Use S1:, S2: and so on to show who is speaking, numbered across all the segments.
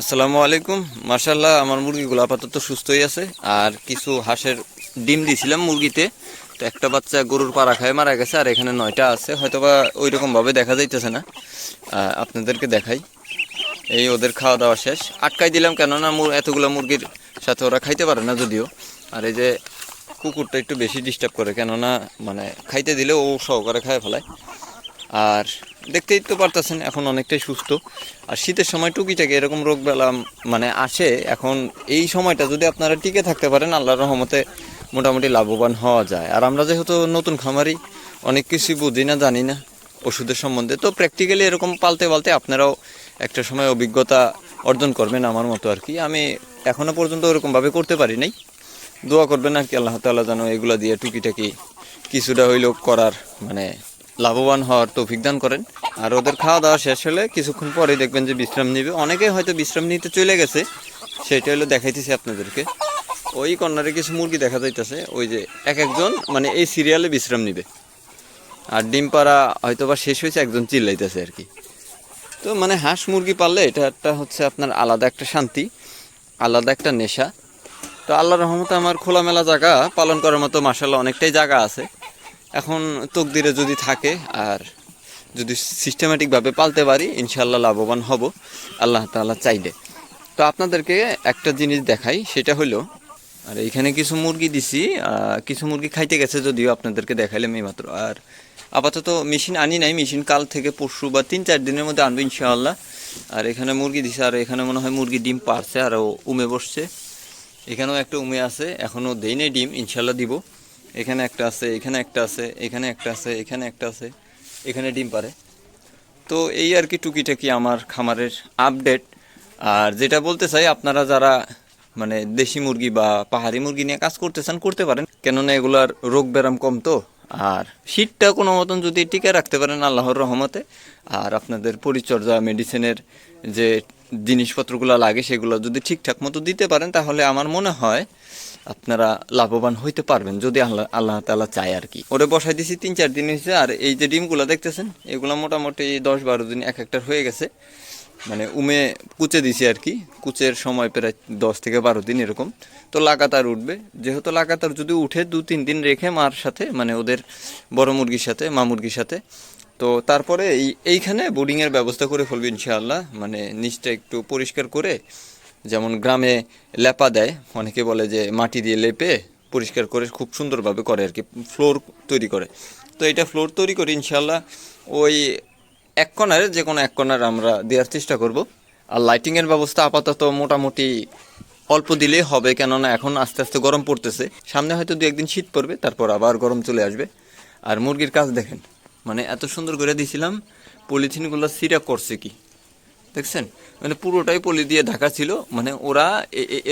S1: আসসালামু আলাইকুম। মার্শাল্লাহ আমার মুরগিগুলো আপাতত সুস্থই আছে। আর কিছু হাঁসের ডিম দিয়েছিলাম মুরগিতে। তো একটা বাচ্চা গরুর পাড়া খায় মারা গেছে, আর এখানে নয়টা আছে। হয়তোবা ওই রকমভাবে দেখা যাইতেছে না। আপনাদেরকে দেখাই। এই ওদের খাওয়া দাওয়া শেষ। আটকাই দিলাম কেননা এতগুলো মুরগির সাথে ওরা খাইতে পারে না যদিও। আর এই যে কুকুরটা একটু বেশি ডিস্টার্ব করে, কেননা মানে খাইতে দিলে ও সহকারে খায় ফেলায়। আর দেখতেই তো পারতেছেন, এখন অনেকটাই সুস্থ। আর শীতের সময় টুকিটাকি এরকম রোগ বেলা মানে আসে, এখন এই সময়টা যদি আপনারা টিকে থাকতে পারেন, আল্লাহর রহমতে মোটামুটি লাভবান হওয়া যায়। আর আমরা যেহেতু নতুন খামারি, অনেক কিছুই বুঝি না, জানি না ওষুধের সম্বন্ধে, তো প্র্যাকটিক্যালি এরকম পালতে পালতে আপনারাও একটা সময় অভিজ্ঞতা অর্জন করবেন আমার মতো আর কি। আমি এখনও পর্যন্ত ওরকমভাবে করতে পারি নাই। দোয়া করবেন আর কি, আল্লাহ তাআলা যেন এগুলা দিয়ে টুকিটাকি কিছুটা হইলেও করার মানে লাভবান হওয়ার তৌফিক দান করেন। আর ওদের খাওয়া দাওয়া শেষ হলে কিছুক্ষণ পরে দেখবেন যে বিশ্রাম নিবে। অনেকে হয়তো বিশ্রাম নিতে চলে গেছে। সেটা হলো দেখাইতেছি আপনাদেরকে। ওই কর্নারে কিছু মুরগি দেখা যাইতেছে। ওই যে এক একজন মানে এই সিরিয়ালে বিশ্রাম নিবে। আর ডিম পাড়া হয়তো বা শেষ হয়েছে, একজন চিল্লাইতেছে আর কি। তো মানে হাঁস মুরগি পাললে এটা একটা হচ্ছে আপনার আলাদা একটা শান্তি, আলাদা একটা নেশা। তো আল্লাহ রহমতে আমার খোলামেলা জায়গা পালন করার মতো মাসাল্লাহ অনেকটাই জায়গা আছে। এখন তকদিরে যদি থাকে আর যদি সিস্টেমেটিকভাবে পালতে পারি ইনশাল্লাহ লাভবান হব। আল্লাহ তাআলা চাইলে। তো আপনাদেরকে একটা জিনিস দেখাই, সেটা হলো, আর এইখানে কিছু মুরগি দিছি কিছু মুরগি খাইতে গেছে যদিও আপনাদেরকে দেখাইলাম মাত্র। আর আপাতত মেশিন আনি নাই, মেশিন কাল থেকে পরশু বা তিন চার দিনের মধ্যে আনব ইনশাআল্লাহ। আর এখানে মুরগি দিছে, আর এখানে মনে হয় মুরগি ডিম পারছে, আর উমে বসছে। এখানেও একটা উমে আছে এখনও দেই নাই ডিম ইনশাল্লাহ দিব। এখানে একটা আছে, এখানে একটা আছে, এখানে একটা আছে, এখানে একটা আছে, এখানে ডিম পারে। তো এই আর কি টুকিটাকি আমার খামারের আপডেট আর যেটা বলতে চাই, আপনারা যারা মানে দেশি মুরগি বা পাহাড়ি মুরগি নিয়ে কাজ করতে চান করতে পারেন। কেননা এগুলার রোগ ব্যারাম কম তো। আর শীতটা কোনো মতন যদি টিকে রাখতে পারেন আল্লাহর রহমতে, আর আপনাদের পরিচর্যা মেডিসিনের যে জিনিসপত্রগুলো লাগে, সেগুলো যদি ঠিকঠাক মতো দিতে পারেন, তাহলে আমার মনে হয় আপনারা লাভবান হইতে পারবেন যদি আল্লাহ আল্লাহ তালা চায় আর কি ওরে বসাই দিছি, তিন চার দিন হয়েছে আর এই যে ডিমগুলো দেখতেছেন, এগুলো মোটামুটি দশ বারো দিন এক একটার হয়ে গেছে। মানে উমে কুচে দিছি আর কি কুচের সময় প্রায় দশ থেকে বারো দিন এরকম। তো লাগাতার উঠবে, যেহেতু লাগাতার যদি উঠে দু তিন দিন রেখে মার সাথে মানে ওদের বড় মুরগির সাথে, মা মুরগির সাথে, তো তারপরে এই এইখানে বোর্ডিংয়ের ব্যবস্থা করে ফেলব ইনশাআল্লাহ। মানে নিচটা একটু পরিষ্কার করে যেমন গ্রামে লেপা দেয়, অনেকে বলে যে মাটি দিয়ে লেপে পরিষ্কার করে খুব সুন্দরভাবে করে আর কি, ফ্লোর তৈরি করে। তো এটা ফ্লোর তৈরি করে ইনশাল্লাহ ওই এক কর্নারে যে কোনো এক কর্নার আমরা দেওয়ার চেষ্টা করব। আর লাইটিংয়ের ব্যবস্থা আপাতত মোটামুটি অল্প দিলেই হবে, কেননা এখন আস্তে আস্তে গরম পড়তেছে। সামনে হয়তো দু একদিন শীত পড়বে, তারপর আবার গরম চলে আসবে। আর মুরগির কাজ দেখেন মানে এত সুন্দর করে দিয়েছিলাম, পলিথিনগুলো সিরাপ করছে কি? দেখছেন? মানে পুরোটাই পলি দিয়ে ঢাকা ছিল মানে ওরা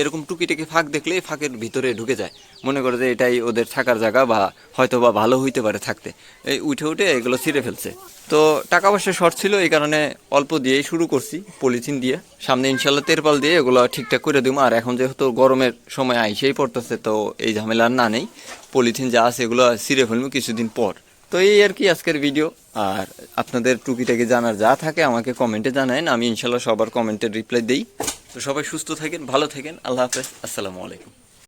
S1: এরকম টুকিটাকি ফাঁক দেখলে ফাঁকের ভিতরে ঢুকে যায়। মনে করে যে এটাই ওদের থাকার জায়গা বা হয়তো বা ভালো হইতে পারে থাকতে। এই উঠে উঠে এগুলো ছিঁড়ে ফেলছে। তো টাকা পয়সা শর্ট ছিল, এই কারণে অল্প দিয়েই শুরু করছি পলিথিন দিয়ে। সামনে ইনশাল্লাহ তেরপাল দিয়ে এগুলো ঠিকঠাক করে দিব। আর এখন যেহেতু গরমের সময় আইসেই পড়তেছে, তো এই ঝামেলা না নেই। পলিথিন যা আছে এগুলো ছিঁড়ে ফেলব কিছুদিন পর। তো এই আর কি আজকের ভিডিও আর আপনাদের টুকিটাকি জানার যা থাকে আমাকে কমেন্টে জানায় আমি ইনশাল্লাহ সবার কমেন্টের রিপ্লাই দিই। তো সবাই সুস্থ থাকেন, ভালো থাকেন, আল্লাহ হাফেজ, আসসালামু আলাইকুম।